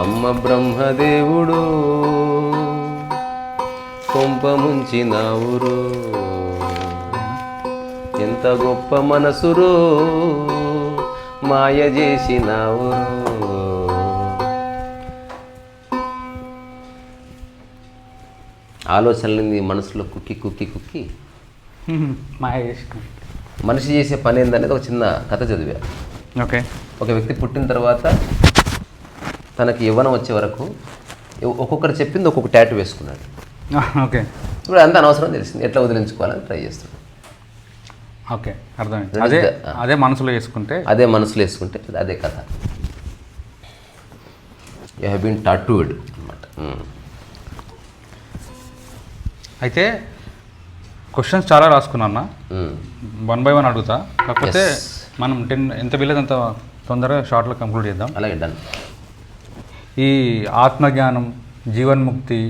అమ్మ బ్రహ్మదేవుడు కొంప ముంచినావురు ఎంత గొప్ప మనసురు మాయ చేసినావురు ఆలోచనలు మనసులో కుక్కి కుక్కి కుక్కి. మాయ చేసిన. మనిషి చేసే పని ఏందనేది ఒక చిన్న కథ చదివా. ఓకే. ఒక వ్యక్తి పుట్టిన తర్వాత తనకి యవ్వనం వచ్చే వరకు ఒక్కొక్కరు చెప్పింది ఒక్కొక్క టాటూ వేసుకున్నాడు. ఓకే. ఇప్పుడు అంత అనవసరం తెలిసింది. ఎట్లా వదిలించుకోవాలని ట్రై చేస్తున్నాడు. ఓకే అర్థమైంది. అదే అదే మనసులో చేసుకుంటే అదే మనసులో వేసుకుంటే అదే కథ. యూ హ్యావ్ బీన్ టాటూడ్ అనమాట అయితే క్వశ్చన్స్ చాలా రాసుకున్నా వన్ బై వన్ అడుగుతా. కాకపోతే. మనం టెన్ ఎంత వీలైతే అంత తొందరగా షార్ట్లో కంక్లూడ్ చేద్దాం. అలాగే డన్ ఈ ఆత్మజ్ఞానం జీవన్ముక్తి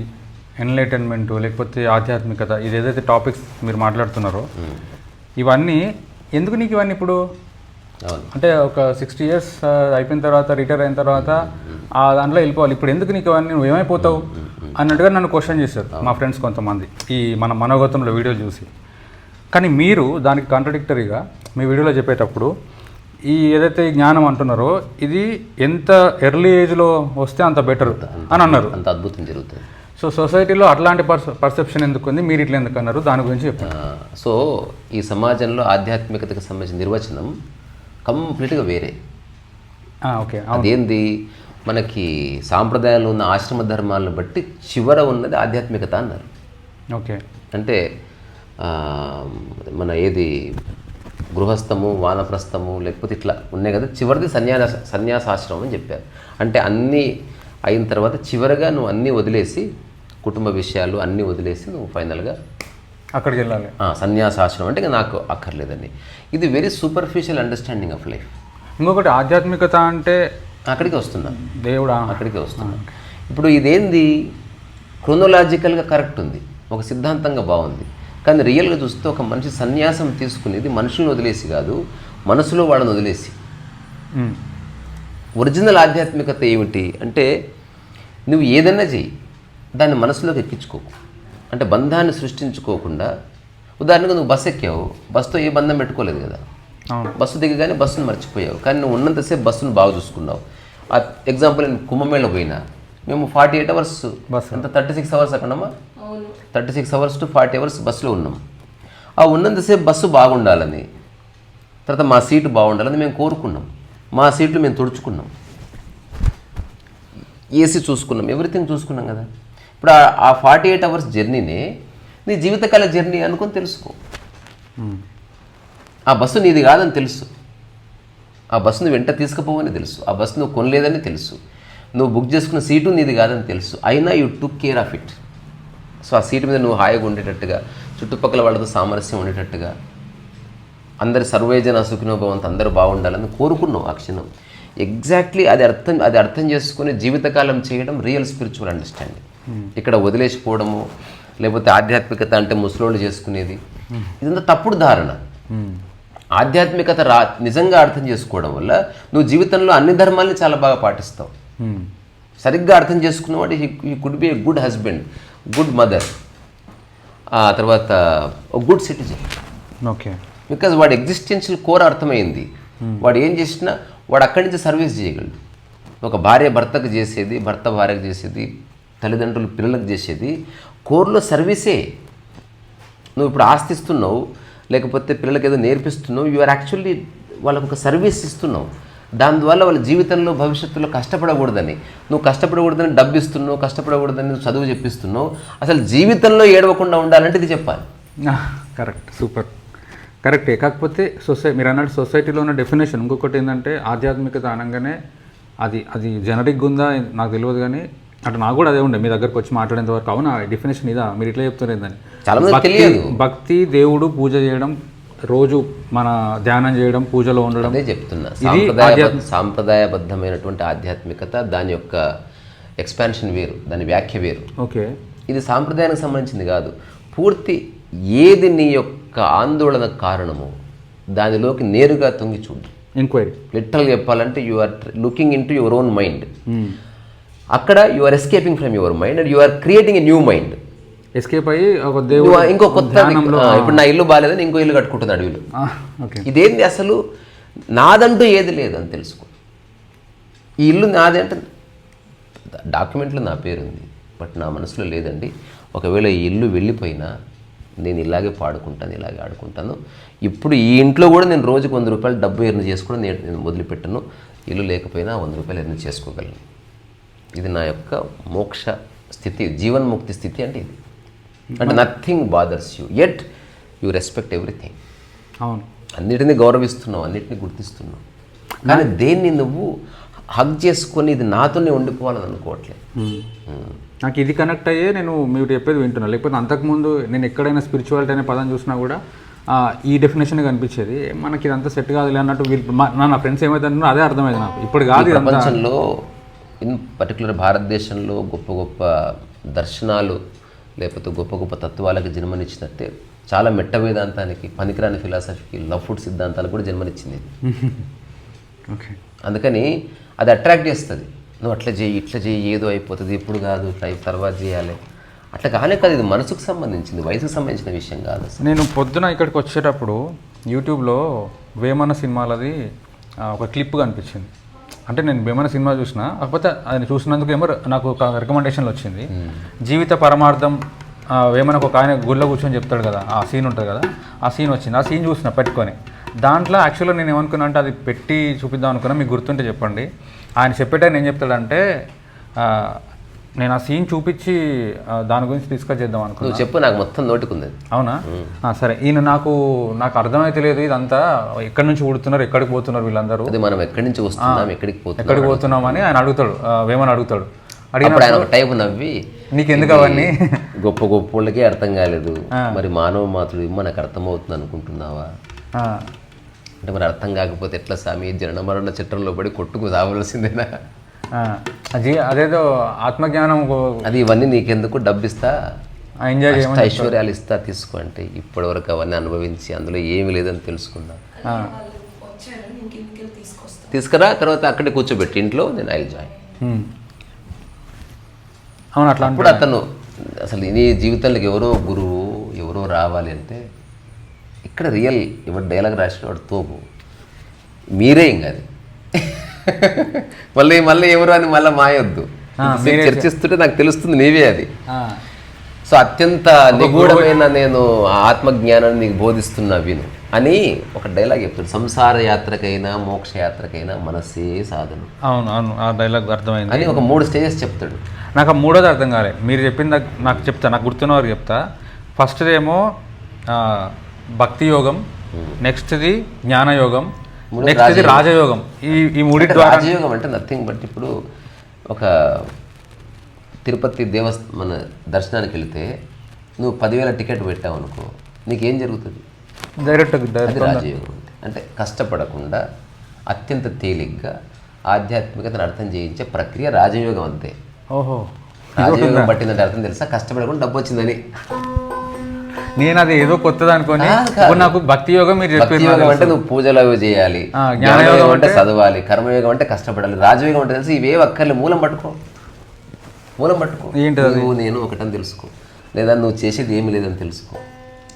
ఎన్లైటన్మెంట్ లేకపోతే ఆధ్యాత్మికత ఇది ఏదైతే టాపిక్స్ మీరు మాట్లాడుతున్నారో ఇవన్నీ ఎందుకు నీకు ఇవన్నీ ఇప్పుడు? అంటే ఒక సిక్స్టీ ఇయర్స్ అయిపోయిన తర్వాత రిటైర్ అయిన తర్వాత ఆ దాంట్లో వెళ్ళిపోవాలి. ఇప్పుడు ఎందుకు నీకు అవన్నీ నువ్వు ఏమైపోతావు? అన్నట్టుగా నన్ను క్వశ్చన్ చేశారు మా ఫ్రెండ్స్ కొంతమంది ఈ మన మనోగతంలో వీడియోలు చూసి. కానీ మీరు దానికి కాంట్రడిక్టరీగా మీ వీడియోలో చెప్పేటప్పుడు ఈ ఏదైతే జ్ఞానం అంటున్నారో ఇది ఎంత ఎర్లీ ఏజ్లో వస్తే అంత బెటర్ అని అన్నారు. అంత అద్భుతం జరుగుతుంది. సో సొసైటీలో అట్లాంటి పర్స పర్సెప్షన్ ఎందుకు ఉంది? మీరు ఇట్లా ఎందుకు అన్నారు? దాని గురించి సో ఈ సమాజంలో ఆధ్యాత్మికతకు సంబంధించిన నిర్వచనం కంప్లీట్గా వేరే. ఓకే అదేంది? మనకి సాంప్రదాయాలు ఉన్న ఆశ్రమ ధర్మాలను బట్టి చివర ఉన్నది ఆధ్యాత్మికత అన్నారు. ఓకే. అంటే మన ఏది గృహస్థము వానప్రస్థము లేకపోతే ఇట్లా ఉన్నాయి కదా. చివరిది సన్యాస సన్యాసాశ్రమం అని చెప్పారు. అంటే అన్నీ అయిన తర్వాత చివరగా నువ్వు అన్నీ వదిలేసి కుటుంబ విషయాలు అన్నీ వదిలేసి నువ్వు ఫైనల్గా అక్కడికి వెళ్ళాలి. సన్యాసాశ్రమం అంటే నాకు అక్కర్లేదండి. ఇది very superficial understanding of life ఇంకొకటి ఆధ్యాత్మికత అంటే అక్కడికి వస్తున్నా. దేవుడా? అక్కడికి వస్తున్నా. ఇప్పుడు ఇదేంది? క్రోనోలాజికల్గా కరెక్ట్ ఉంది. ఒక సిద్ధాంతంగా బాగుంది. కానీ రియల్గా చూస్తే ఒక మనిషి సన్యాసం తీసుకునేది మనుషులను వదిలేసి కాదు మనసులో వాళ్ళని వదిలేసి. ఒరిజినల్ ఆధ్యాత్మికత ఏమిటి అంటే నువ్వు ఏదైనా చెయ్యి దాన్ని మనసులోకి ఎక్కించుకోకు. అంటే బంధాన్ని సృష్టించుకోకుండా ఉదాహరణకు నువ్వు బస్సు ఎక్కావు బస్సుతో ఏ బంధం పెట్టుకోలేదు కదా. బస్సు దిగగానే బస్సును మర్చిపోయావు కానీ నువ్వు ఉన్నంతసేపు బస్సును బాగా చూసుకున్నావు. ఆ ఎగ్జాంపుల్ నేను కుంభమేళ పోయినా. మేము ఫార్టీ ఎయిట్ అవర్స్ బస్ ఎంత? Thirty six hours అక్కడమ్మా thirty six hours to forty hours బస్సులో ఉన్నాం. ఆ ఉన్నంతసేపు బస్సు బాగుండాలని తర్వాత మా సీటు బాగుండాలని మేము కోరుకున్నాం. మా సీట్లు మేము తుడుచుకున్నాం. ఏసీ చూసుకున్నాం. ఎవ్రీథింగ్ చూసుకున్నాం కదా. ఇప్పుడు ఆ- ఫార్టీ ఎయిట్ అవర్స్ జర్నీనే నీ జీవితకాల జర్నీ అనుకొని తెలుసుకో. ఆ బస్సు నీది కాదని తెలుసు. ఆ బస్సును వెంట తీసుకుపోవని తెలుసు. ఆ బస్సు నువ్వు కొనలేదని తెలుసు. నువ్వు బుక్ చేసుకున్న సీటు నీది కాదని తెలుసు. అయినా you took care of it so ఆ సీటు మీద నువ్వు హాయిగా ఉండేటట్టుగా చుట్టుపక్కల వాళ్ళతో సామరస్యం ఉండేటట్టుగా అందరి సర్వేజన సుఖినోభవంతో అందరూ బాగుండాలని కోరుకున్నావు ఆ క్షణం. ఎగ్జాక్ట్లీ అది అర్థం అది అర్థం చేసుకుని జీవితకాలం చేయడం రియల్ స్పిరిచువల్ అండర్స్టాండింగ్ ఇక్కడ వదిలేసిపోవడము లేకపోతే ఆధ్యాత్మికత అంటే ముసలోళ్ళు చేసుకునేది ఇదంతా తప్పుడు ధారణ. మ్మ్. ఆధ్యాత్మికత రా నిజంగా అర్థం చేసుకోవడం వల్ల నువ్వు జీవితంలో అన్ని ధర్మాల్ని చాలా బాగా పాటిస్తావు. సరిగ్గా అర్థం చేసుకున్నవాడు he could be a good husband good mother ఆ తర్వాత గుడ్ సిటిజన్ ఓకే బికాజ్ వాడి ఎగ్జిస్టెన్షియల్ కోర్ అర్థమైంది. వాడు ఏం చేసినా వాడు అక్కడి నుంచి సర్వీస్ చేయగలడు. ఒక భార్య భర్తకు చేసేది భర్త భార్యకు చేసేది తల్లిదండ్రులు పిల్లలకు చేసేది కోర్లో సర్వీసే. నువ్వు ఇప్పుడు ఆస్తిస్తున్నావు లేకపోతే పిల్లలకి ఏదో నేర్పిస్తున్నావు యు ఆర్ యాక్చువల్లీ వాళ్ళకు ఒక సర్వీస్ ఇస్తున్నావు. దానివల్ల వాళ్ళ జీవితంలో భవిష్యత్తులో కష్టపడకూడదని. నువ్వు కష్టపడకూడదని డబ్బు ఇస్తున్నావు కష్టపడకూడదని నువ్వు చదువు చెప్పిస్తున్నావు. అసలు జీవితంలో ఏడవకుండా ఉండాలంటే ఇది చెప్పాలి. కరెక్ట్. సూపర్. కరెక్టే. కాకపోతే సొసై మీరు అన్నట్టు సొసైటీలో ఉన్న డెఫినేషన్. ఇంకొకటి ఏంటంటే ఆధ్యాత్మికత అనగానే అది అది జనరిక్గా ఉందా నాకు తెలియదు కానీ అటు నాకు కూడా అదే ఉండే. మీ దగ్గరకు వచ్చి మాట్లాడేంత వరకు. అవునా? డెఫినేషన్ ఇదా? మీరు ఇట్లా ఏందని. భక్తి తెలియదు. భక్తి దేవుడు పూజ చేయడం రోజు మన ధ్యానం చేయడం పూజలో ఉండడం. అదే చెప్తున్నా. సాంప్రదాయ సాంప్రదాయబద్ధమైనటువంటి ఆధ్యాత్మికత దాని యొక్క ఎక్స్పాన్షన్ వేరు దాని వ్యాఖ్య వేరు. ఓకే. ఇది సాంప్రదాయానికి సంబంధించింది కాదు. పూర్తి ఏది నీ యొక్క ఆందోళన కారణము దానిలోకి నేరుగా తొంగి చూడు. ఎంక్వైరీ లిటరల్ చెప్పాలంటే you are looking into your own mind అక్కడ you are escaping from your mind and you are creating a new mind escape అయ్యి ఒక దేవుడు ఇంకో కొత్త ఇప్పుడు నా ఇల్లు బాగాలేదని ఇంకో ఇల్లు కట్టుకుంటుంది అడవిలో ఇదేంది అసలు? నాదంటూ ఏది లేదని తెలుసుకో. ఈ ఇల్లు నాది అంటే డాక్యుమెంట్లో నా పేరు ఉంది బట్ నా మనసులో లేదండి. ఒకవేళ ఈ ఇల్లు వెళ్ళిపోయినా నేను ఇలాగే పాడుకుంటాను ఇలాగే ఆడుకుంటాను. ఇప్పుడు ఈ ఇంట్లో కూడా నేను రోజుకు వంద రూపాయలు డబ్బు ఎర్న్ చేసుకోవడం నేను నేను మొదలుపెట్టను ఇల్లు లేకపోయినా వంద రూపాయలు ఎర్న్ చేసుకోగలను. ఇది నా యొక్క మోక్ష స్థితి జీవన్ముక్తి స్థితి అంటే ఇది. అంటే nothing bothers you at you respect everything అవును. అన్నిటిని గౌరవిస్తున్నావు అన్నిటిని గుర్తిస్తున్నావు. కానీ దేన్ని నువ్వు హగ్ చేసుకొని ఇది నాతోనే ఉండిపోవాలని అనుకోవట్లేదు. మ్మ్. నాకు ఇది కనెక్ట్ అయ్యే నేను మీరు చెప్పేది వింటున్నా. లేకపోతే అంతకుముందు నేను ఎక్కడైనా స్పిరిచువాలిటీ అనే పదం చూసినా కూడా ఈ డెఫినేషన్ కనిపించేది మనకి ఇదంతా సెట్ కాదులే అన్నట్టు వీళ్ళు నా ఫ్రెండ్స్ ఏమైతే అదే అర్థమైంది నాకు. ఇప్పుడు కాదు ప్రపంచంలో ఇన్ పర్టికులర్ భారతదేశంలో గొప్ప గొప్ప దర్శనాలు లేకపోతే గొప్ప గొప్ప తత్వాలకు జన్మనిచ్చినట్టే. చాలా మెట్ట వేదాంతానికి పనికిరాని ఫిలాసఫీకి లవ్ ఫుడ్ సిద్ధాంతాలకు కూడా జన్మనిచ్చింది. ఓకే అందుకని అది అట్రాక్ట్ చేస్తుంది. నువ్వు అట్లా చేయి ఇట్లా చేయి ఏదో అయిపోతుంది ఇప్పుడు కాదు ఇట్లా అయి తర్వాత చేయాలి. అట్లా కానే కాదు ఇది మనసుకు సంబంధించింది వయసుకు సంబంధించిన విషయం కాదు నేను పొద్దున ఇక్కడికి వచ్చేటప్పుడు యూట్యూబ్లో వేమన సినిమాలది ఒక క్లిప్ కనిపించింది. అంటే నేను భీమన సినిమా చూసిన కాకపోతే అది చూసినందుకు ఏమో నాకు ఒక రికమెండేషన్లు వచ్చింది. జీవిత పరమార్థం ఏమైనా వేమనకు ఒక ఆయన గుళ్ళో కూర్చొని చెప్తాడు కదా ఆ సీన్ ఉంటుంది కదా ఆ సీన్ వచ్చింది. ఆ సీన్ చూసిన పెట్టుకొని. దాంట్లో యాక్చువల్గా నేను ఏమనుకున్నా అంటే అది పెట్టి చూపిద్దాం అనుకున్నా మీకు గుర్తుంటే చెప్పండి. ఆయన చెప్పేటైనా ఏం చెప్తాడంటే నేను ఆ సీన్ చూపించి దాని గురించి డిస్కస్ చేద్దాం అనుకున్నా. నువ్వు చెప్పు నాకు మొత్తం నోటికుంది. అవునా? సరే. ఈయన నాకు నాకు అర్థమైతే లేదు ఇదంతా. ఎక్కడి నుంచి ఉడుతున్నారు ఎక్కడికి పోతున్నారు వీళ్ళందరూ? అది మనం ఎక్కడి నుంచి వస్తున్నాం ఎక్కడికి పోతున్నాం ఎక్కడికి పోతున్నామని ఆయన అడుగుతాడు. వేమని అడుగుతాడు. ఆయన ఒక టైపు నవ్వి నీకు ఎందుకు అవన్నీ గొప్ప గొప్ప వాళ్ళకే అర్థం కాలేదు. మరి మానవ మాతృడు మనకు అర్థమవుతుంది అనుకుంటున్నావా? అంటే మరి అర్థం కాకపోతే ఎట్లా స్వామి జనన మరణ చిత్రంలో పడి కొట్టుకు సావలసిందేనా? అది అదేదో ఆత్మజ్ఞానం అది ఇవన్నీ నీకెందుకు? డబ్బిస్తా ఎంజాయ్ చేయమని ఐశ్వర్యాలు ఇస్తా తీసుకో అంటే ఇప్పటివరకు అవన్నీ అనుభవించి అందులో ఏమీ లేదని తీసుకొస్తాను తీసుకురా తర్వాత అక్కడే కూర్చోబెట్టి ఇంట్లో నేను ఐ జాయిన్. అవును అట్లా అప్పుడు అతను అసలు నీ జీవితంలోకి ఎవరో గురువు ఎవరో రావాలి అంటే ఇక్కడ రియల్ ఎవరు డైలాగ్ రాసిన వాడు తోపు మీరే ఇంకా అది. మళ్ళీ మళ్ళీ ఎవరు అని మళ్ళీ మాయొద్దు. చర్చిస్తుంటే నాకు తెలుస్తుంది నీవే అది. సో అత్యంత నిగూఢమైన నేను ఆత్మజ్ఞానాన్ని నీకు బోధిస్తున్నా విను. అని ఒక డైలాగ్ చెప్తాడు. సంసార యాత్రకైనా మోక్ష యాత్రకైనా మనసే సాధన. అవును అవును ఆ డైలాగ్ అర్థమైంది. అని ఒక మూడు స్టేజెస్ చెప్తాడు. నాకు ఆ మూడోది అర్థం కాలే. మీరు చెప్పింది నాకు- చెప్తా నాకు గుర్తున్న వారికి చెప్తా ఏమో భక్తి యోగం నెక్స్ట్ది జ్ఞానయోగం నెక్స్ట్ది రాజయోగం. ఈ ఈ మూడింటి రాజయోగం అంటే నథింగ్ బట్ ఇప్పుడు ఒక తిరుపతి దేవస్థ మన దర్శనానికి వెళితే నువ్వు పదివేల టికెట్ పెట్టావు అనుకో నీకేం జరుగుతుంది? డైరెక్ట్ రాజయోగం అంటే. అంటే కష్టపడకుండా అత్యంత తేలిగ్గా ఆధ్యాత్మికతను అర్థం చేయించే ప్రక్రియ రాజయోగం అంతే. ఓహో. రాజయోగం పట్టిందంటే అర్థం తెలుసా? కష్టపడకుండా డబ్బు వచ్చిందని. నేను అది ఏదో కొత్తది అనుకోని. ఇప్పుడు నాకు భక్తి యోగం మీరు భక్తి యోగం అంటే నువ్వు పూజలు అవి చేయాలి జ్ఞానయోగం అంటే చదవాలి కర్మయోగం అంటే కష్టపడాలి రాజయోగం అంటే తెలిసి ఇవే అక్కర్లే మూలం పట్టుకో. మూలం పట్టుకో. ఏంటి నువ్వు నేను ఒకటని తెలుసుకో. లేదా నువ్వు చేసేది ఏమి లేదని తెలుసుకో.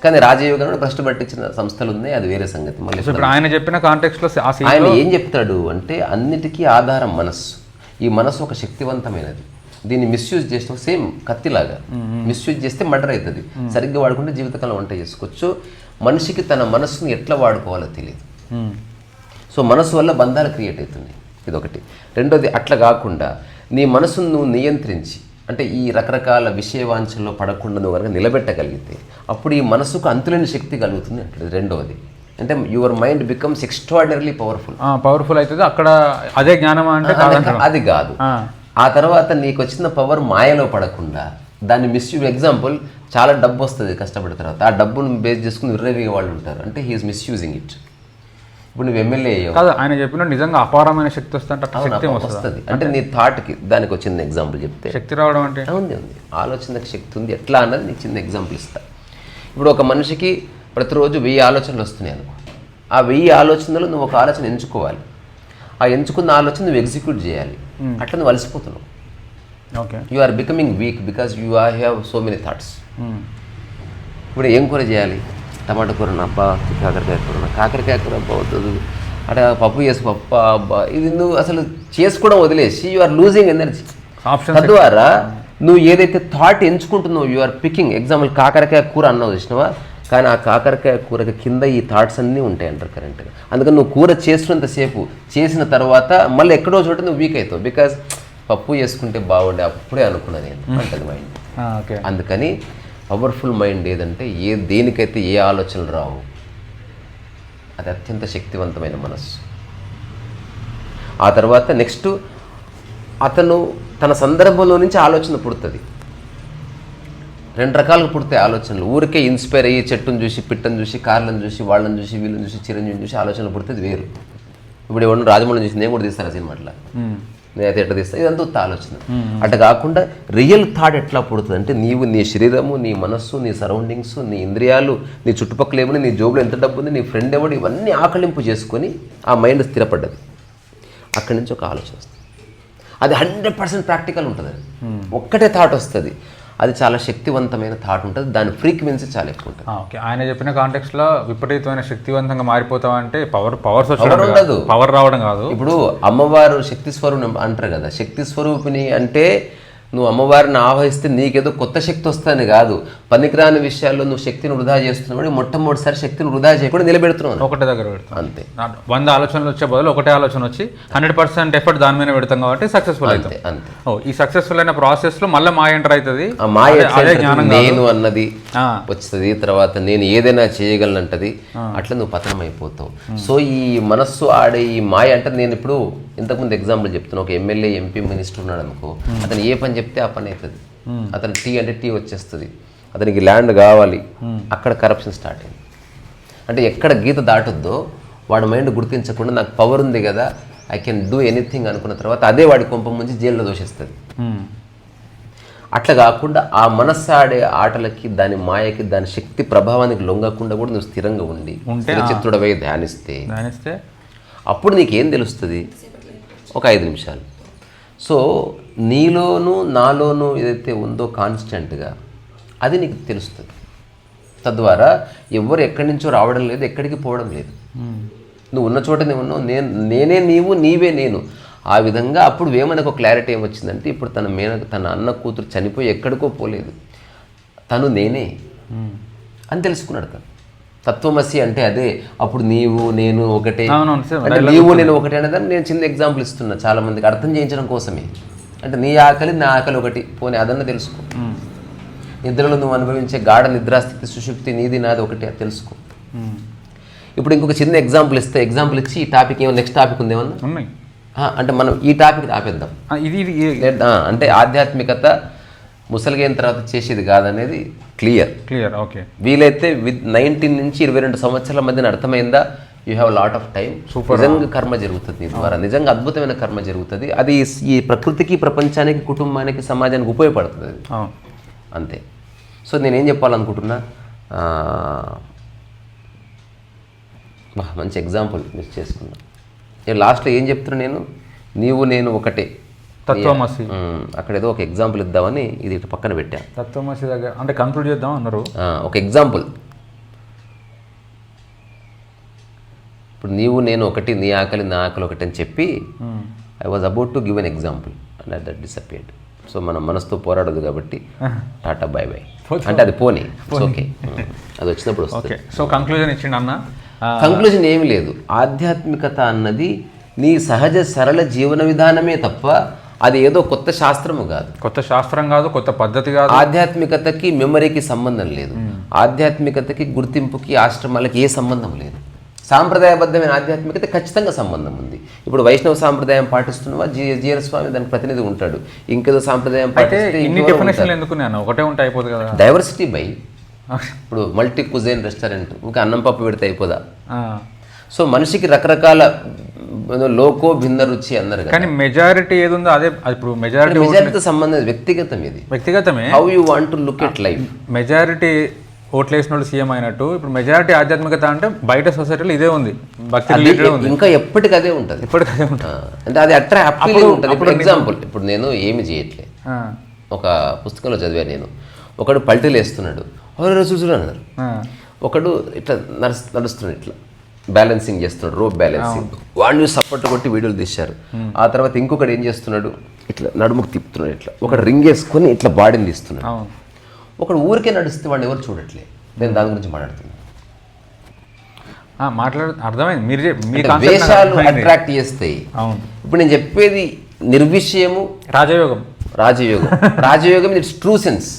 కానీ రాజయోగం కూడా భ్రష్టు పట్టించిన సంస్థలు ఉన్నాయి అది వేరే సంగతి. మళ్ళీ ఆయన చెప్పిన కాంటెక్స్ట్లో ఆయన ఏం చెప్తాడు అంటే అన్నిటికీ ఆధారం మనస్సు. ఈ మనస్సు ఒక శక్తివంతమైనది. దీన్ని మిస్యూజ్ చేసిన సేమ్ కత్తిలాగా. మిస్యూజ్ చేస్తే మర్డర్ అవుతుంది. సరిగ్గా వాడుకుంటే జీవితకాలం వంట చేసుకోవచ్చు. మనిషికి తన మనస్సుని ఎట్లా వాడుకోవాలో తెలియదు సో మనసు వల్ల బంధాలు క్రియేట్ అవుతున్నాయి ఇదొకటి. రెండోది అట్లా కాకుండా నీ మనసును నువ్వు నియంత్రించి అంటే ఈ రకరకాల విషయవాంఛల్లో పడకుండా నువ్వు కనుక నిలబెట్టగలిగితే అప్పుడు ఈ మనసుకు అంతులేని శక్తి కలుగుతుంది అంటే రెండవది అంటే your mind becomes extraordinarily powerful powerful అవుతుంది. అక్కడ అదే జ్ఞానం అంటే అది కాదు. ఆ, తర్వాత నీకు వచ్చిన పవర్ మాయలో పడకుండా దాన్ని మిస్యూ ఎగ్జాంపుల్ చాలా డబ్బు వస్తుంది కష్టపడిన తర్వాత. ఆ డబ్బును బేస్ చేసుకుని విర్రవీగే వాళ్ళు ఉంటారు. అంటే హీఈస్ మిస్యూజింగ్ ఇట్ ఇప్పుడు నువ్వు ఎమ్మెల్యే అయ్యావు. కాదు ఆయన చెప్పిన నిజంగా అపారమైన శక్తి వస్తుంటే వస్తుంది? వస్తుంది. అంటే నీ థాట్కి దానికి చిన్న ఎగ్జాంపుల్ చెప్తే. శక్తి రావడం అంటే? ఉంది ఉంది ఆలోచనకు శక్తి ఉంది. ఎట్లా అన్నది నీకు చిన్న ఎగ్జాంపుల్ ఇస్తా. ఇప్పుడు ఒక మనిషికి ప్రతిరోజు వెయ్యి ఆలోచనలు వస్తున్నాయి అనుకో. ఆ వెయ్యి ఆలోచనలు నువ్వు ఒక ఆలోచన ఎంచుకోవాలి. ఆ ఎంచుకున్న ఆలోచన నువ్వు ఎగ్జిక్యూట్ చేయాలి. అట్లా నువ్వు అలసిపోతున్నావు okay you are becoming weak because you are have so many thoughts ఇప్పుడు ఏం కూర చేయాలి? టమాటా కూర అబ్బా కాకరకాయ కూర కాకరకాయ కూర అబ్బా వద్దు పప్పు చేసి పప్పు అబ్బా. ఇది నువ్వు అసలు చేసుకోవడం వదిలేసి యు ఆర్ లూజింగ్ ఎనర్జీ తద్వారా నువ్వు ఏదైతే థాట్ ఎంచుకుంటున్నావు యు ఆర్ పికింగ్ ఎగ్జాంపుల్ కాకరకాయ కూర అన్నావు చూసినావా? కానీ ఆ కాకరకాయ కూరకి కింద ఈ థాట్స్ అన్నీ ఉంటాయి అంటారు కరెంట్గా అందుకని నువ్వు కూర చేస్తున్నంతసేపు చేసిన తర్వాత మళ్ళీ ఎక్కడో చోట నువ్వు వీక్ అవుతావు. బికాజ్ పప్పు చేసుకుంటే బాగుండే అప్పుడే అనుకున్నా నేను అంటది మైండ్ ఓకే. అందుకని పవర్ఫుల్ మైండ్ ఏదంటే ఏ దేనికైతే ఏ ఆలోచనలు రావు అది అత్యంత శక్తివంతమైన మనస్సు. ఆ తర్వాత నెక్స్ట్ అతను తన సందర్భంలో నుంచి ఆలోచన పుడుతుంది. రెండు రకాలుగా పుడతాయి ఆలోచనలు. ఊరికే ఇన్స్పైర్ అయ్యి చెట్టును చూసి పిట్టను చూసి కార్లను చూసి వాళ్ళని చూసి వీళ్ళని చూసి చిరంజీవిని చూసి ఆలోచనలు పుడుతుంది వేరు. ఇప్పుడు ఎవరు రాజమౌళి చూసి నేను కూడా తీస్తాను ఆ సినిమా అట్లా. నేనైతే ఎట్లా తీస్తా? ఇదంతా ఉత్త ఆలోచన. అట్లా కాకుండా రియల్ థాట్ ఎట్లా పుడుతుంది అంటే నీవు నీ శరీరము నీ మనస్సు నీ సరౌండింగ్స్ నీ ఇంద్రియాలు నీ చుట్టుపక్కల ఏమని నీ జోబులో ఎంత డబ్బు ఉంది నీ ఫ్రెండ్ ఎవడు ఇవన్నీ ఆకలింపు చేసుకొని ఆ మైండ్ స్థిరపడ్డది. అక్కడి నుంచి ఒక ఆలోచన వస్తుంది. అది హండ్రెడ్ పర్సెంట్ ప్రాక్టికల్ ఉంటుంది ఒక్కటే థాట్ వస్తుంది. అది చాలా శక్తివంతమైన థాట్ ఉంటుంది. దాని ఫ్రీక్వెన్సీ చాలా ఎక్కువ ఉంటుంది. ఓకే. ఆయన చెప్పిన కాంటెక్స్ట్లో విపరీతమైన శక్తివంతంగా మారిపోతావు అంటే పవర్ పవర్స్ వచ్చడం ఉండదు. పవర్ రావడం కాదు. ఇప్పుడు అమ్మవారు శక్తి స్వరూపం అంటారు కదా. శక్తి స్వరూపిణి అంటే నువ్వు అమ్మవారిని ఆవహిస్తే నీకేదో కొత్త శక్తి వస్తుందని కాదు. పనికిరాని విషయాల్లో నువ్వు శక్తిని వృధా చేస్తున్నావు మొట్టమొదటిసారి శక్తిని వృధా చేయకుండా నిలబెడుతున్నావు. ఒకటే దగ్గర పెడతాం అంతే. వంద ఆలోచనలు వచ్చే బదులు ఒకటే ఆలోచన వచ్చి హండ్రెడ్ పర్సెంట్ ఎఫర్ట్ దాని మీద పెడతాం కాబట్టి సక్సెస్ఫుల్ అవుతాం. అంతే. ఓ ఈ సక్సెస్ఫుల్ అయిన ప్రాసెస్లో మళ్ళీ మా ఎంటర్ అవుతుంది. ఆ మాయ అదే-? జ్ఞానం నేను అన్నది. వస్తుంది తర్వాత నేను ఏదైనా చేయగలనంటది. అట్లా నువ్వు పతనం అయిపోతావు సో ఈ మనస్సు ఆడే ఈ మాయ అంటే నేను ఇప్పుడు ఇంతకుముందు ఎగ్జాంపుల్ చెప్తున్నా ఒక ఎమ్మెల్యే ఎంపీ మినిస్టర్ ఉన్నాడు అనుకో అతను ఏ పని చెప్తే ఆ పని అవుతుంది. అతను టీ అంటే టీ వచ్చేస్తుంది. అతనికి ల్యాండ్ కావాలి. అక్కడ కరప్షన్ స్టార్ట్ అయింది. అంటే ఎక్కడ గీత దాటుద్దో వాడి మైండ్ గుర్తించకుండా నాకు పవర్ ఉంది కదా ఐ కెన్ డూ ఎనీథింగ్ అనుకున్న తర్వాత అదే వాడి కొంప ముంచి జైల్లో దోషిస్తుంది. అట్లా కాకుండా ఆ మనస్సు ఆడే ఆటలకి దాని మాయకి దాని శక్తి ప్రభావానికి లొంగకుండా కూడా నువ్వు స్థిరంగా ఉండి ధ్యానిస్తే ధ్యానిస్తే? అప్పుడు నీకేం తెలుస్తుంది? ఒక ఐదు నిమిషాలు. సో నీలోనూ నాలోనూ ఏదైతే ఉందో కాన్స్టెంట్గా అది నీకు తెలుస్తుంది. తద్వారా ఎవరు ఎక్కడి నుంచో రావడం లేదు ఎక్కడికి పోవడం లేదు. నువ్వు ఉన్న చోటనే ఉన్నావు నేను నేనే నీవు నీవే నేను. ఆ విధంగా అప్పుడు వేమనకు క్లారిటీ ఏమొచ్చిందంటే ఇప్పుడు తన మేన తన అన్న కూతురు చనిపోయి ఎక్కడికో పోలేదు. తను నేనే. అని తెలుసుకున్నాడు తను. తత్వమసి అంటే అదే అప్పుడు నీవు నేను ఒకటే. అంటే నీవు నేను ఒకటే అనేదాన్ని నేను చిన్న ఎగ్జాంపుల్ ఇస్తున్నా. చాలా మందికి అర్థం చేయించడం కోసమే. అంటే నీ ఆకలి నా ఆకలి ఒకటి. పోనీ అదన్న తెలుసుకో. నిద్రలో నువ్వు అనుభవించే గాఢ నిద్రాస్థితి సుషుప్తి నీది నాది ఒకటి అది తెలుసుకో. ఇప్పుడు ఇంకొక చిన్న ఎగ్జాంపుల్ ఇస్తే ఎగ్జాంపుల్ ఇచ్చి ఈ టాపిక్ ఏమో నెక్స్ట్ టాపిక్ ఉందేమన్నా? అంటే మనం ఈ టాపిక్ ఆపేద్దాం. ఇది అంటే ఆధ్యాత్మికత ముసలిగైన తర్వాత చేసేది కాదనేది క్లియర్. Clear okay. వీలైతే విత్ నైన్టీన్ నుంచి ఇరవై రెండు సంవత్సరాల మధ్యన అర్థమైందా? You have lot of time నిజంగా కర్మ జరుగుతుంది ద్వారా నిజంగా అద్భుతమైన కర్మ జరుగుతుంది. అది ఈ ప్రకృతికి ప్రపంచానికి కుటుంబానికి సమాజానికి ఉపయోగపడుతుంది అది. అంతే. సో నేనేం చెప్పాలనుకుంటున్నా? మంచి ఎగ్జాంపుల్ మిస్ చేసుకున్నా. నేను లాస్ట్లో ఏం చెప్తున్నా నేను? నీవు నేను ఒకటే. తత్వమసి. అక్కడ ఏదో ఒక ఎగ్జాంపుల్ ఇద్దామని ఇది ఇటు పక్కన పెట్టా. తత్వమసి దగ్గర అంటే కంక్లూడ్ చేద్దాం అన్నారు. ఒక ఎగ్జాంపుల్ ఇప్పుడు నీవు నేను ఒకటి నీ ఆకలి నా ఆకలి ఒకటి అని చెప్పి I was about to give an example and at that disappeared so మనం మనసుతో పోరాడదు కాబట్టి టాటా బై బై అంటే అది పోనీ. ఓకే అది వచ్చినప్పుడు ఓకే సో కంక్లూజన్ ఇచ్చిండు అన్న. కంక్లూజన్ ఏమి లేదు. ఆధ్యాత్మికత అన్నది నీ సహజ సరళ జీవన విధానమే తప్ప అది ఏదో కొత్త శాస్త్రము కాదు. కొత్త శాస్త్రం కాదు కొత్త పద్ధతి కాదు. ఆధ్యాత్మికతకి మెమరీకి సంబంధం లేదు. ఆధ్యాత్మికతకి గుర్తింపుకి ఆశ్రమాలకి ఏ సంబంధం లేదు. సాంప్రదాయబద్ధమైన ఆధ్యాత్మికత ఖచ్చితంగా సంబంధం ఉంది. ఇప్పుడు వైష్ణవ సాంప్రదాయం పాటిస్తున్నవా జీ జీర స్వామి దానికి ప్రతినిధి ఉంటాడు. ఇంకేదో సాంప్రదాయం పాటిస్తే ఒకటే ఉంటే అయిపోదు కదా. డైవర్సిటీ బై ఇప్పుడు మల్టీ కుజైన్ రెస్టారెంట్. ఇంకా అన్నం పప్పు పెడితే అయిపోదా? సో మనిషికి రకరకాల లోకో భిన్న రుచి అన్నారు కానీ మెజారిటీ ఏది ఉందో అదే ఇప్పుడు మెజారిటీ మెజారిటీతో సంబంధం వ్యక్తిగతం ఇది. వ్యక్తిగతమే. How you want to look at life majority ఓట్లు వేసిన వాళ్ళు సీఎం అయినట్టు ఇప్పుడు మెజారిటీ ఆధ్యాత్మికత అంటే బయట సొసైటీలో ఇదే ఉంది. భక్తి రిలేటెడ్ ఉంది. ఇంకా ఎప్పటికీ అదే ఉంటుంది. ఇప్పటికీ అదే ఉంటుంది. అంటే అది అట్రా అప్పీలింగ్ ఉంటుంది. ఇప్పుడు ఎగ్జాంపుల్ ఇప్పుడు నేను ఏమి చేయట్లే. ఒక పుస్తకంలో చదివాను నేను. ఒకడు పల్టీలు వేస్తున్నాడు. ఎవరు చూసుడు అన్నారు. ఒకడు ఇట్లా నడుస్ నడుస్తున్నాడు ఇట్లా. బ్యాలెన్సింగ్ చేస్తున్నాడు రోప్ బ్యాలెన్సింగ్ వాడిని సపోర్ట్ కొట్టి వీడియోలు తీశారు. ఆ తర్వాత ఇంకొకడు ఏం చేస్తున్నాడు? ఇట్లా నడుముకు తిప్పుతున్నాడు ఇట్లా. ఒకడు రింగ్ వేసుకొని ఇట్లా బాడీని తీస్తున్నాడు. ఒకడు ఊరికే నడిస్తే వాడిని ఎవరు చూడట్లే. నేను దాని గురించి మాట్లాడుతున్నాను. మాట్లాడు అర్థమైంది. మీరు వేషాలు. అట్రాక్ట్ చేస్తాయి ఇప్పుడు నేను చెప్పేది నిర్విషయము రాజయోగం. రాజయోగం. రాజయోగం ఇట్స్ ట్రూ సెన్స్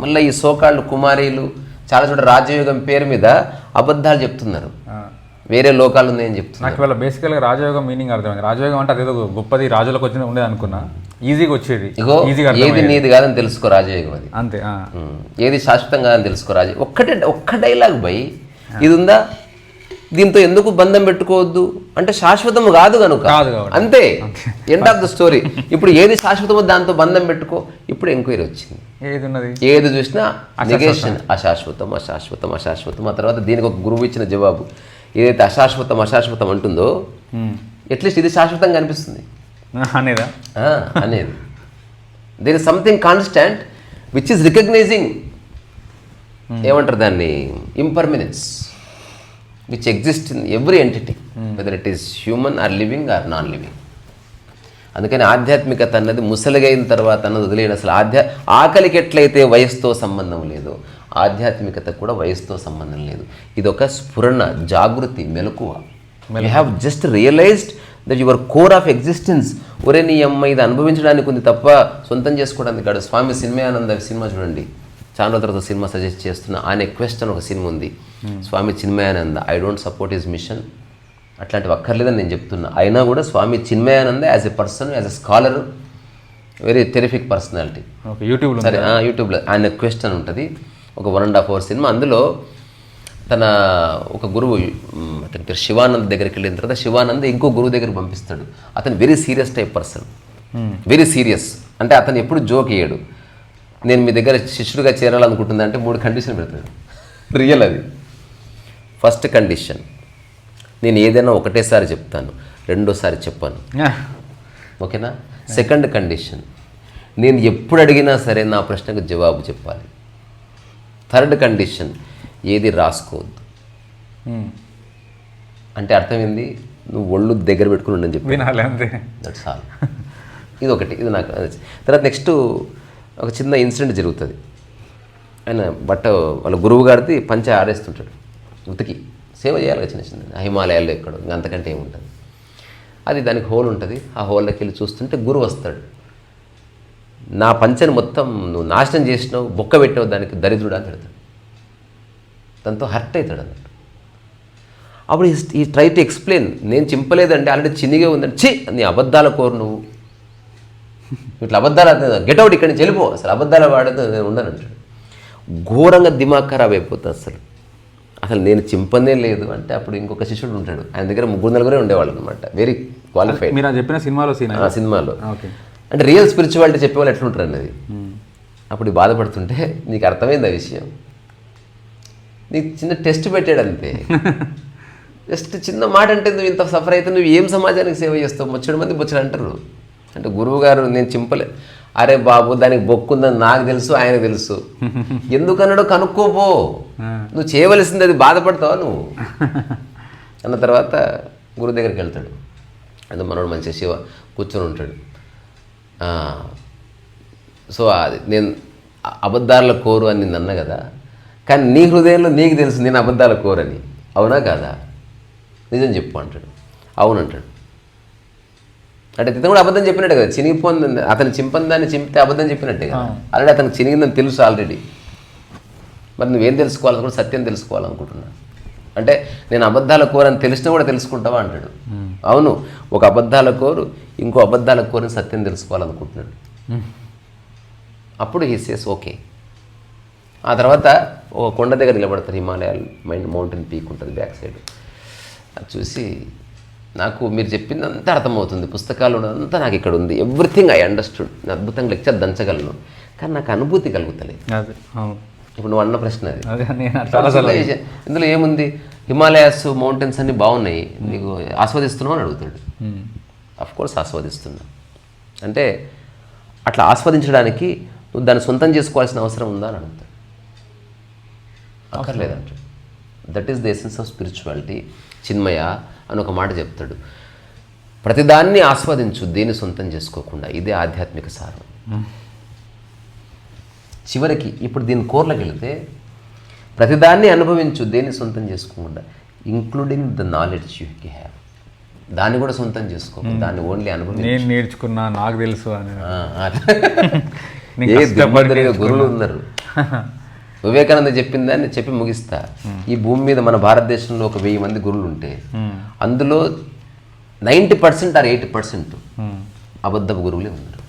మళ్ళీ ఈ సోకాళ్ళు కుమారీలు చాలా చోట రాజయోగం పేరు మీద అబద్ధాలు చెప్తున్నారు. వేరే లోకాలు ఉన్నాయని చెప్తున్నారు. నాకు ఇవాళ బేసికల్గా రాజయోగం మీనింగ్ అర్థమైంది. రాజయోగం అంటే అదేదో గొప్పది రాజులకు వచ్చిన ఉండేది అనుకున్నా. ఈజీగా వచ్చేది. ఇగో ఈజీగా ఏది నీది కాదని తెలుసుకో రాజయోగం అది. అంతే. ఏది శాశ్వతం కాదని తెలుసుకో రాజ ఒక్కటే ఒక్క డైలాగ్ బై ఇది ఉందా? దీంతో ఎందుకు బంధం పెట్టుకోవద్దు? అంటే శాశ్వతం కాదు కనుక. అంతే. ఎండ్ ఆఫ్ ద స్టోరీ ఇప్పుడు ఏది శాశ్వతమో దాంతో బంధం పెట్టుకో. ఇప్పుడు ఎంక్వైరీ వచ్చింది. ఏది ఉన్నది? ఏది చూసినా నెగేషన్ అశాశ్వతం అశాశ్వతం అశాశ్వతం. ఆ తర్వాత దీనికి ఒక గురువు ఇచ్చిన జవాబు. ఏదైతే అశాశ్వతం అశాశ్వతం అంటుందో. అట్లీస్ట్ ఇది శాశ్వతంగా అనిపిస్తుంది. అనేదా? అనేది. There is something constant which is recognizing ఏమంటారు దాన్ని? Impermanence which exist in every entity whether it is human or living or non living అందుకని ఆధ్యాత్మికత అన్నది ముసలిగైన తర్వాత అన్నది వదిలేయడం. అసలు ఆధ్యా ఆకలికి ఎట్లయితే వయసుతో సంబంధం లేదు ఆధ్యాత్మికత కూడా వయసుతో సంబంధం లేదు. ఇది ఒక స్ఫురణ జాగృతి మెలకువ. You have just realized that your core of existence ఒరే నీ అమ్మ ఇది అనుభవించడానికి ఉంది తప్ప సొంతం చేసుకోవడానికి కాదు. స్వామి సినిమానంద సినిమా చూడండి. చాలా రోజుల తర్వాత సినిమా సజెస్ట్ చేస్తున్న ఆయన క్వెస్ట్ అని ఒక సినిమా ఉంది. Swami Chinmayananda I don't support his mission అట్లాంటివి అక్కర్లేదని నేను చెప్తున్నా. అయినా కూడా Swami Chinmayananda as a person as a scholar very terrific personality యూట్యూబ్లో సరే యూట్యూబ్లో ఆయన క్వశ్చన్ ఉంటుంది. ఒక one and half hour cinema అందులో తన ఒక గురువు అతని పేరు శివానంద్ దగ్గరికి వెళ్ళిన తర్వాత శివానంద్ ఇంకో గురువు దగ్గరికి పంపిస్తాడు. అతను very serious type person very serious అంటే అతను ఎప్పుడు జోక్ వేయడు. నేను మీ దగ్గర శిష్యుడిగా చేరాలనుకుంటున్నా అంటే మూడు కండిషన్ పెడతాడు. రియల్ అది. ఫస్ట్ కండిషన్ నేను ఏదైనా ఒకటేసారి చెప్తాను రెండోసారి చెప్పాను. ఓకేనా? సెకండ్ కండిషన్ నేను ఎప్పుడు అడిగినా సరే నా ప్రశ్నకు జవాబు చెప్పాలి. థర్డ్ కండిషన్ ఏది రాసుకోవద్దు. అంటే అర్థమైంది నువ్వు ఒళ్ళు దగ్గర పెట్టుకుని ఉండని చెప్పి వినాలి అంతే. దట్స్ ఆల్ ఇది ఒకటి ఇది నాకు. తర్వాత నెక్స్ట్ ఒక చిన్న ఇన్సిడెంట్ జరుగుతుంది. ఆయన బట్ట వాళ్ళ గురువు గారిది పంచ ఆడేస్తుంటాడు ఉతికి. సేవ చేయాలి చిన్న చిన్న. హిమాలయాల్లో ఎక్కడో అంతకంటే ఏముంటుంది. అది దానికి హోల్ ఉంటుంది. ఆ హోల్లోకి వెళ్ళి చూస్తుంటే గురువు వస్తాడు. నా పంచని మొత్తం నువ్వు నాశనం చేసినావు బొక్క పెట్టావు దానికి దరిద్రుడు అని పెడతాడు దాంతో హర్ట్ అవుతాడు అన్నట్టు. అప్పుడు ఈ ట్రై టు ఎక్స్ప్లెయిన్ నేను చింపలేదండి ఆల్రెడీ చినిగే ఉందండి ఛీ నీ అబద్ధాల కోరు నువ్వు. ఇట్లా అబద్ధాలు గెట్ అవుట్ ఇక్కడి నుంచి వెళ్ళిపో అసలు అబద్ధాలు వాడదు నేను ఉండను అంటాడు. ఘోరంగా దిమాగ్ ఖరాబ్ అయిపోతుంది అసలు. అసలు నేను చింపనే లేదు అంటే అప్పుడు ఇంకొక శిష్యుడు ఉంటాడు ఆయన దగ్గర ముగ్గురు నలుగురే ఉండేవాళ్ళు అనమాట వెరీ క్వాలిఫైడ్ మీరు చెప్పిన సినిమాలో సినిమాలో. ఓకే. అంటే రియల్ స్పిరిచువాలిటీ చెప్పేవాళ్ళు ఎట్లుంటారు అన్నది అప్పుడు బాధపడుతుంటే నీకు అర్థమైంది ఆ విషయం. నీకు చిన్న టెస్ట్ పెట్టాడు అంతే జస్ట్ చిన్న మాట అంటే నువ్వు ఇంత సఫర్ అయితే నువ్వు ఏం సమాజానికి సేవ చేస్తావు? ముచ్చడి మంది ముచ్చడు అంటారు. అంటే గురువు గారు నేను చింపలే. అరే బాబు దానికి బొక్కుందని నాకు తెలుసు ఆయనకు తెలుసు. ఎందుకన్నాడో కనుక్కోపో. నువ్వు చేయవలసింది అది బాధపడతావా నువ్వు? అన్న తర్వాత గురువు దగ్గరికి వెళ్తాడు. అంటే మనోడు మంచిగా శివ కూర్చొని ఉంటాడు. సో అది నేను అబద్ధాల కోరు అని నిన్ను అన్నా కదా. కానీ నీ హృదయంలో నీకు తెలుసు నేను అబద్ధాల కోరని. అవునా కాదా? నిజం చెప్పు అంటాడు. అవును అంటాడు అంటే ఇతను కూడా అబద్ధం చెప్పినట్టే కదా. చినిగిపోయింది అతను చింపందాన్ని చింపితే అబద్ధం చెప్పినట్టే కదా. ఆల్రెడీ అతనికి చినిగిందని తెలుసు ఆల్రెడీ. మరి నువ్వేం తెలుసుకోవాలనుకుంటే సత్యం తెలుసుకోవాలనుకుంటున్నా. అంటే నేను అబద్ధాల కోరని తెలిసినా కూడా తెలుసుకుంటావా అంటాడు. అవును. ఒక అబద్ధాల కోరు ఇంకో అబద్ధాల కోరని సత్యం తెలుసుకోవాలనుకుంటున్నాడు. అప్పుడు హీ సేస్ ఓకే ఆ తర్వాత ఒక కొండ దగ్గర నిలబడతారు హిమాలయాలు మైండ్ మౌంటైన్ పీక్ ఉంటుంది బ్యాక్ సైడ్. అది చూసి నాకు మీరు చెప్పింది అంతా అర్థమవుతుంది. పుస్తకాలు ఉన్నదంతా నాకు ఇక్కడ ఉంది. ఎవ్రీథింగ్ ఐ అండర్స్టూడ్ నేను అద్భుతంగా లెక్చర్ దంచగలను. కానీ నాకు అనుభూతి కలుగుతలేదు. ఇప్పుడు నువ్వు అన్న ప్రశ్న అది. ఇందులో ఏముంది? హిమాలయాస్ మౌంటైన్స్ అన్ని బాగున్నాయి. నీకు ఆస్వాదిస్తున్నావు అని అడుగుతాడు. కోర్స్ ఆస్వాదిస్తున్నా. అంటే అట్లా ఆస్వాదించడానికి నువ్వు దాన్ని సొంతం చేసుకోవాల్సిన అవసరం ఉందా అని అడుగుతాడు అక్కర్లేదంట that is the essence of spirituality Chinmaya అని ఒక మాట చెప్తాడు. ప్రతిదాన్ని ఆస్వాదించు దేని సొంతం చేసుకోకుండా. ఇదే ఆధ్యాత్మిక సారం. చివరికి ఇప్పుడు దీని కోర్లకు వెళితే ప్రతిదాన్ని అనుభవించు దేన్ని సొంతం చేసుకోకుండా including the knowledge you have దాన్ని కూడా సొంతం చేసుకో. దాన్ని ఓన్లీ అనుభవించు. నేను నేర్చుకున్నా నాకు తెలుసు అని. గురువులు ఉన్నారు వివేకానంద చెప్పిన దాన్ని చెప్పి ముగిస్తా. ఈ భూమి మీద మన భారతదేశంలో ఒక వెయ్యి మంది గురువులు ఉంటే అందులో ninety percent or eighty percent అబద్ధపు గురువులే ఉన్నారు.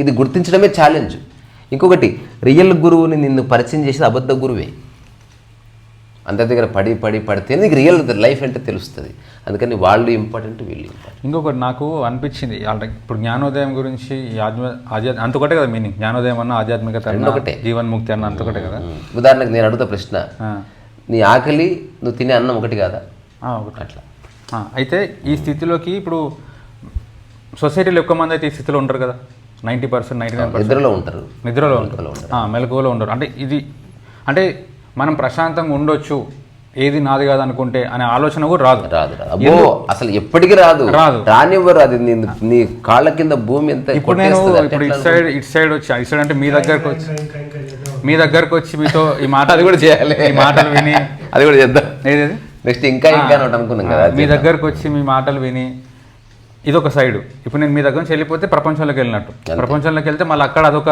ఇది గుర్తించడమే ఛాలెంజ్ ఇంకొకటి రియల్ గురువుని నిన్ను పరిచయం చేసేది అబద్ధ గురువే. అందరి దగ్గర పడి పడి పడితే నీకు రియల్ లైఫ్ అంటే తెలుస్తుంది. అందుకని వాళ్ళు ఇంపార్టెంట్ వీళ్ళు ఇంపార్టెంట్ ఇంకొకటి నాకు అనిపించింది ఇప్పుడు జ్ఞానోదయం గురించి ఆధ్యా అంతొకటే కదా మీనింగ్ జ్ఞానోదయం అన్న ఆధ్యాత్మికత రెండొకటే. జీవన్ముక్తి అన్న అంతొకటే కదా? ఉదాహరణకు నేను అడుగుతా ప్రశ్న. నీ ఆకలి నువ్వు తినే అన్నం ఒకటి కాదా? ఒకటి. అట్లా. అయితే ఈ స్థితిలోకి ఇప్పుడు సొసైటీలో ఎక్కువ మంది అయితే ఈ స్థితిలో ఉంటారు కదా? నైంటీ పర్సెంట్ నైంటీ నైన్ నిద్రలో ఉంటారు. నిద్రలో ఉంటారు. మెలకువలో ఉండరు. అంటే ఇది అంటే మనం ప్రశాంతంగా ఉండొచ్చు. ఏది నాది కాదు అనుకుంటే అనే ఆలోచన కూడా రాదు. రాదు రాదు. అబ్బో అసలు ఎప్పటికీ రాదు. రాదు. రానివ్వరు అది. నీ నీ కాళ్ళ కింద భూమి ఎంత ఇప్పుడు నేను ఇప్పుడు ఇటు సైడ్ ఇటు సైడ్ వచ్చి? ఇటు సైడ్ అంటే మీ దగ్గరకు వచ్చి. మీ దగ్గరకు వచ్చి మీతో ఈ మాట అది కూడా చేయాలి. ఈ మాటలు విని అది కూడా చేద్దాం. ఏదేది నెక్స్ట్ ఇంకా ఇంకా అనుకున్నాం కదా మీ దగ్గరకు వచ్చి మీ మాటలు విని ఇది ఒక సైడ్ ఇప్పుడు నేను మీ దగ్గర నుంచి వెళ్ళిపోతే ప్రపంచంలోకి వెళ్ళినట్టు. ప్రపంచంలోకి వెళ్తే మళ్ళీ అక్కడ అదొక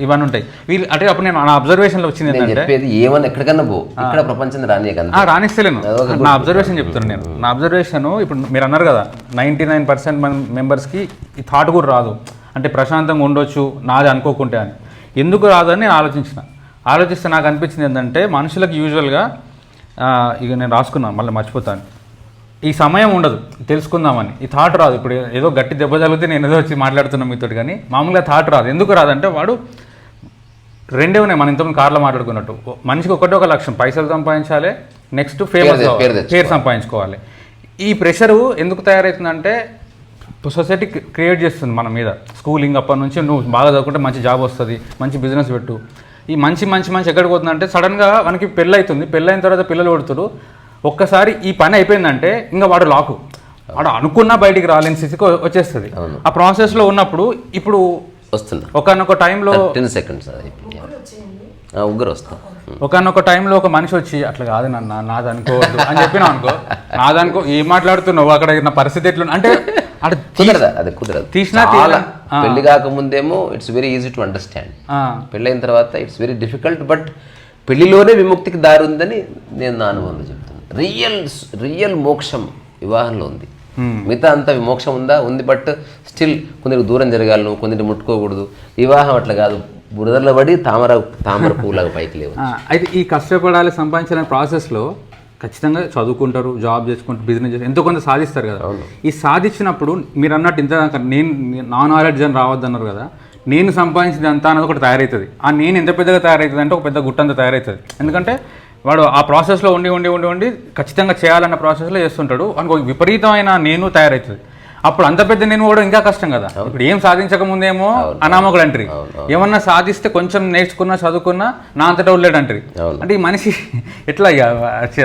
ఇవన్నీ ఉంటాయి. వీళ్ళు అంటే అప్పుడు నేను నా అబ్జర్వేషన్లో వచ్చింది ఏంటంటే ఏమన్నా ఎక్కడికన్నా పో. ఇక్కడ ప్రపంచం రానియకంత. ఆ, రాణిస్తలేను నా అబ్జర్వేషన్ చెప్తున్నాను నేను. నా అబ్జర్వేషన్ ఇప్పుడు మీరు అన్నారు కదా నైంటీ నైన్ పర్సెంట్ మెంబర్స్కి ఈ థాట్ కూడా రాదు. అంటే ప్రశాంతంగా ఉండొచ్చు నాది అనుకోకుంటే అని. ఎందుకు రాదని నేను ఆలోచించిన. ఆలోచిస్తే నాకు అనిపించింది ఏంటంటే మనుషులకు యూజువల్గా ఇక నేను రాసుకున్నాను మళ్ళీ మర్చిపోతాను. ఈ సమయం ఉండదు తెలుసుకుందామని. ఈ థాట్ రాదు. ఇప్పుడు ఏదో గట్టి దెబ్బ తగిలితే నేను ఏదో వచ్చి మాట్లాడుతున్నాను మీతో కానీ మామూలుగా థాట్ రాదు. ఎందుకు రాదంటే వాడు రెండే ఉన్నాయి. మన ఇంతకుముందు కార్లో మాట్లాడుకున్నట్టు. మనిషికి ఒకటే ఒక లక్ష్యం. పైసలు సంపాదించాలి నెక్స్ట్ ఫేమస్ పేరు సంపాదించుకోవాలి. ఈ ప్రెషరు ఎందుకు తయారవుతుందంటే సొసైటీ క్రియేట్ చేస్తుంది మన మీద. స్కూలింగ్ అప్పటి నుంచి నువ్వు బాగా చదువుకుంటే మంచి జాబ్ వస్తుంది మంచి బిజినెస్ పెట్టు. ఈ మంచి మంచి మంచి ఎక్కడికి పోతుందంటే సడన్గా మనకి పెళ్ళి అవుతుంది. పెళ్ళి అయిన తర్వాత పిల్లలు కొడుతురు. ఒక్కసారి ఈ పని అయిపోయిందంటే ఇంకా వాడు లాకు. వాడు అనుకున్నా బయటికి రాలేని స్థితికి వచ్చేస్తుంది. ఆ ప్రాసెస్లో ఉన్నప్పుడు ఇప్పుడు వస్తున్నా ఒకనొక టైంలో టెన్ సెకండ్స్ ఉగ్గురు వస్తా ఒకనొక టైంలో ఒక మనిషి వచ్చి అట్లా కాదు నన్న నాది అనుకోవద్దు. అని చెప్పినా అనుకో నాదనుకో ఏం మాట్లాడుతున్నావు? అక్కడ నా పరిస్థితి ఎట్లా అంటే కుదరదా అది కుదరదు. తీసినా. పెళ్ళి కాకముందేమో it's very easy to understand పెళ్ళైన తర్వాత ఇట్స్ వెరీ డిఫికల్ట్ బట్ పెళ్ళిలోనే విముక్తికి దారి ఉందని నేను నా అనుభవంలో చెప్తాను. రియల్ రియల్ మోక్షం వివాహంలో ఉంది. మిగతా అంతా మోక్షం ఉందా? ఉంది బట్ స్టిల్ కొందరికి దూరం జరగాలి నువ్వు కొందరిని ముట్టుకోకూడదు. వివాహం అట్లా కాదు. బురదలో పడి తామర తామర పువ్వులాగా పైకి లేవు. అయితే ఈ కష్టపడాలి సంపాదించాలనే ప్రాసెస్లో ఖచ్చితంగా చదువుకుంటారు జాబ్ చేసుకుంటారు బిజినెస్ చేసి ఎంతో కొంత సాధిస్తారు కదా. ఈ సాధించినప్పుడు మీరు అన్నట్టు ఇంత నేను నా నాలెడ్జ్ అని రావద్దు అన్నారు కదా. నేను సంపాదించింది అంతా అన్నది ఒకటి తయారవుతుంది. ఆ నేను ఎంత పెద్దగా తయారవుతుంది అంటే ఒక పెద్ద గుట్టంత తయారవుతుంది. ఎందుకంటే వాడు ఆ ప్రాసెస్లో ఉండి ఉండి ఉండి ఉండి ఖచ్చితంగా చేయాలన్న ప్రాసెస్లో చేస్తుంటాడు. ఒక విపరీతమైన నేను తయారవుతుంది. అప్పుడు అంత పెద్ద నేను కూడా ఇంకా కష్టం కదా. ఇప్పుడు ఏం సాధించక ముందేమో అనామకుడు అంటారు ఏమన్నా సాధిస్తే కొంచెం నేర్చుకున్నా చదువుకున్నా నా అంతటా ఉండలేడు అంటారు. అంటే ఈ మనిషి ఎట్లా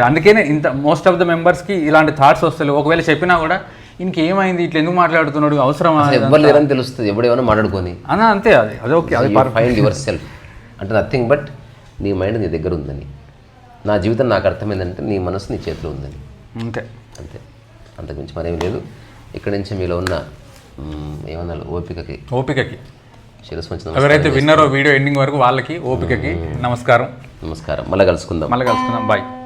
అందుకనే ఇంత మోస్ట్ ఆఫ్ ద మెంబర్స్కి ఇలాంటి థాట్స్ వస్తాయి ఒకవేళ చెప్పినా కూడా ఇంకేమైంది ఇట్లా ఎందుకు మాట్లాడుతున్నాడు? అవసరమా? ఎవ్వరు లేరని తెలుస్తుంది? ఎవడేమైనా మాట్లాడుకొని? అన్నా అంతే అది. అది ఓకే అది ఫైండ్ యువర్ సెల్ఫ్ అంటే నథింగ్ బట్ నీ మైండ్ నీ దగ్గర ఉందని. నా జీవితం నాకు అర్థమైందంటే నీ మనసు నీ చేతిలో ఉందని. అంతే. అంతే. అంతకుమించి మరేం లేదు. ఇక్కడి నుంచి మీలో ఉన్న ఏమన్నా ఓపికకి. ఓపికకి. ఎవరైతే విన్నారో వీడియో ఎండింగ్ వరకు వాళ్ళకి ఓపికకి నమస్కారం. నమస్కారం. మళ్ళీ కలుసుకుందాం. మళ్ళీ కలుసుకుందాం. బాయ్.